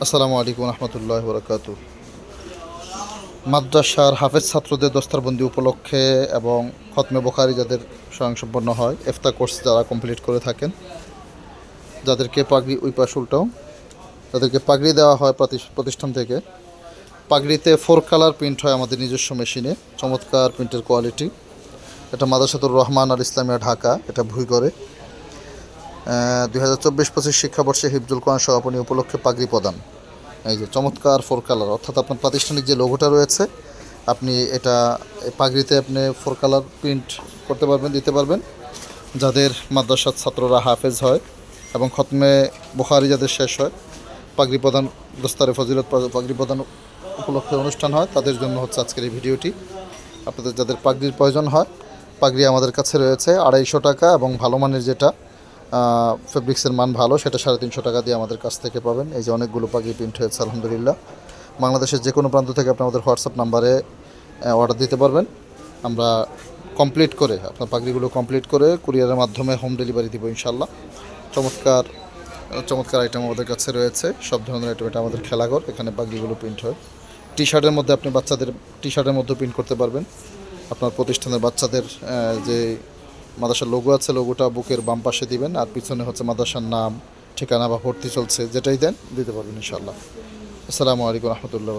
আসসালামু আলাইকুম রহমতুল্লাহ বরকাত। মাদ্রাসার হাফেজ ছাত্রদের দস্তারবন্দি উপলক্ষে এবং খতমে বোখারি যাদের স্বয়ংসম্পন্ন হয় এফতা কোর্স যারা কমপ্লিট করে থাকেন, যাদেরকে পাগড়ি ওই পাশ উল্টাও তাদেরকে পাগড়ি দেওয়া হয় প্রতি- প্রতিষ্ঠান থেকে, পাগড়িতে ফোর কালার প্রিন্ট হয় আমাদের নিজস্ব মেশিনে চমৎকার প্রিন্টের কোয়ালিটি এটা মাদাসাতুর রহমান আল ইসলামিয়া ঢাকা, এটা ভুই করে। দুই হাজার চব্বিশ পঁচিশ শিক্ষাবর্ষে হিফজুল কোরআন সমাপনী উপলক্ষে পাগড়ি প্রদান। এই যে চমৎকার ফোর কালার অর্থাৎ আপনার প্রাতিষ্ঠানিক যে লোগোটা রয়েছে, আপনি এটা পাগড়িতে আপনি ফোর কালার প্রিন্ট করতে পারবেন, দিতে পারবেন, যাদের মাদ্রাসার ছাত্ররা হাফেজ হয় এবং খতমে বুখারি যাদের শেষ হয়, পাগড়ি প্রদান দস্তারে ফজিলত পাগড়ি প্রদান উপলক্ষে অনুষ্ঠান হয়, তাদের জন্য হচ্ছে আজকের এই ভিডিওটি। আপনাদের যাদের পাগড়ির প্রয়োজন হয়, পাগড়ি আমাদের কাছে রয়েছে আড়াইশো টাকা এবং ভালো মানের যেটা ফেব্রিক্সের মান ভালো, সেটা সাড়ে তিনশো টাকা দিয়ে আমাদের কাছ থেকে পাবেন। এই যে অনেকগুলো পাখি প্রিন্ট হয়েছে, আলহামদুলিল্লাহ। বাংলাদেশের যে কোনো প্রান্ত থেকে আপনি আমাদের হোয়াটসঅ্যাপ নাম্বারে অর্ডার দিতে পারবেন। আমরা কমপ্লিট করে, আপনার পাগড়িগুলো কমপ্লিট করে কুরিয়ারের মাধ্যমে হোম ডেলিভারি দিব ইনশাল্লাহ চমৎকার চমৎকার আইটেম আমাদের কাছে রয়েছে। সব ধরনের আইটেম এটা আমাদের খেলাঘর, এখানে পাগড়িগুলো প্রিন্ট হয়। টি শার্টের মধ্যে আপনি বাচ্চাদের টি শার্টের মধ্যে প্রিন্ট করতে পারবেন। আপনার প্রতিষ্ঠানের বাচ্চাদের যে মাদ্রাসার লোগো আছে লোগোটা বুকের বাম পাশে দিবেন, আর পিছনে হচ্ছে মাদ্রাসার নাম, ঠিকানা বা ভর্তি চলছে, যেটাই দেন দিতে পারবেন ইনশাল্লাহ আসসালামু আলাইকুম রহমতুল্লাহ